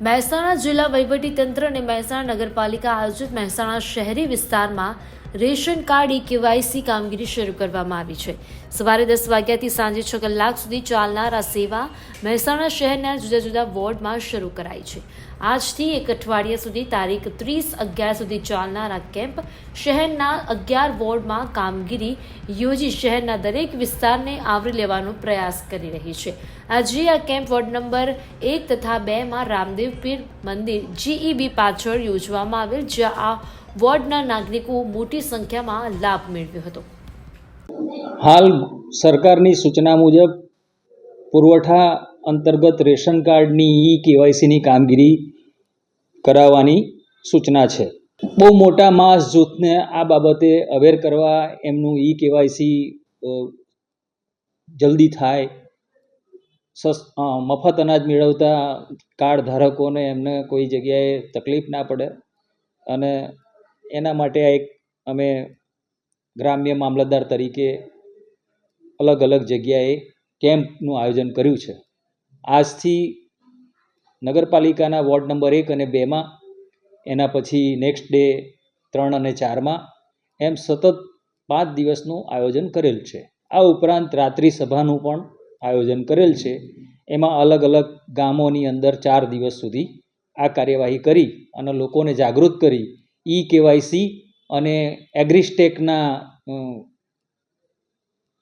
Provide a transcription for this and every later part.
મહેસાણા જિલ્લા વહીવટીતંત્ર અને મહેસાણા નગરપાલિકા આયોજિત મહેસાણા શહેરી વિસ્તારમાં રેશન કાર્ડ ઈ કેવાયસી કામગીરી શરૂ કરવામાં આવી છે. સવારે દસ વાગ્યાથી સાંજે છ કલાક સુધી ચાલનાર આ સેવા મહેસાણા શહેરના જુદા જુદા વોર્ડમાં શરૂ કરાઈ છે. આજથી એક અઠવાડિયા સુધી તારીખ ત્રીસ અગિયાર સુધી ચાલનાર આ કેમ્પ શહેરના અગિયાર વોર્ડમાં કામગીરી યોજી શહેરના દરેક વિસ્તારને આવરી લેવાનો પ્રયાસ કરી રહી છે. આજે આ કેમ્પ વોર્ડ નંબર એક તથા બેમાં રામદેવ પીર મંદિર જીઈબી પાછળ યોજવામાં આવેલ, જ્યાં આ વોર્ડના નાગરિકો મોટી સંખ્યામાં લાભ મેળવ્યો હતો. હાલ સરકારની સૂચના મુજબ પુરવઠા અંતર્ગત રેશન કાર્ડની ઈ કેવાયસીની કામગીરી કરાવવાની સૂચના છે. બહુ મોટા માસ જૂથને આ બાબતે અવેર કરવા એમનું ઈ કેવાયસી જલ્દી થાય, સસ મફત અનાજ મેળવતા કાર્ડ ધારકોને એમને કોઈ જગ્યાએ તકલીફ ના પડે અને એના માટે એક અમે ગ્રામ્ય મામલતદાર તરીકે અલગ અલગ જગ્યાએ કેમ્પનું આયોજન કર્યું છે. આજથી નગરપાલિકાના વોર્ડ નંબર એક અને બેમાં, એના પછી નેક્સ્ટ ડે ત્રણ અને ચારમાં એમ સતત પાંચ દિવસનું આયોજન કરેલ છે. આ ઉપરાંત રાત્રિ સભાનું પણ આયોજન કરેલ છે. એમાં અલગ અલગ ગામોની અંદર ચાર દિવસ સુધી આ કાર્યવાહી કરી અને લોકોને જાગૃત કરી ઈ કેવાયસી અને એગ્રીસ્ટેકના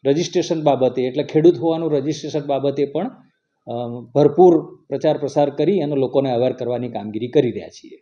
રજિસ્ટ્રેશન બાબતે, એટલે ખેડૂત હોવાનું રજિસ્ટ્રેશન બાબતે પણ ભરપૂર પ્રચાર પ્રસાર કરી અને લોકોને અવેર કરવાની કામગીરી કરી રહ્યા છીએ.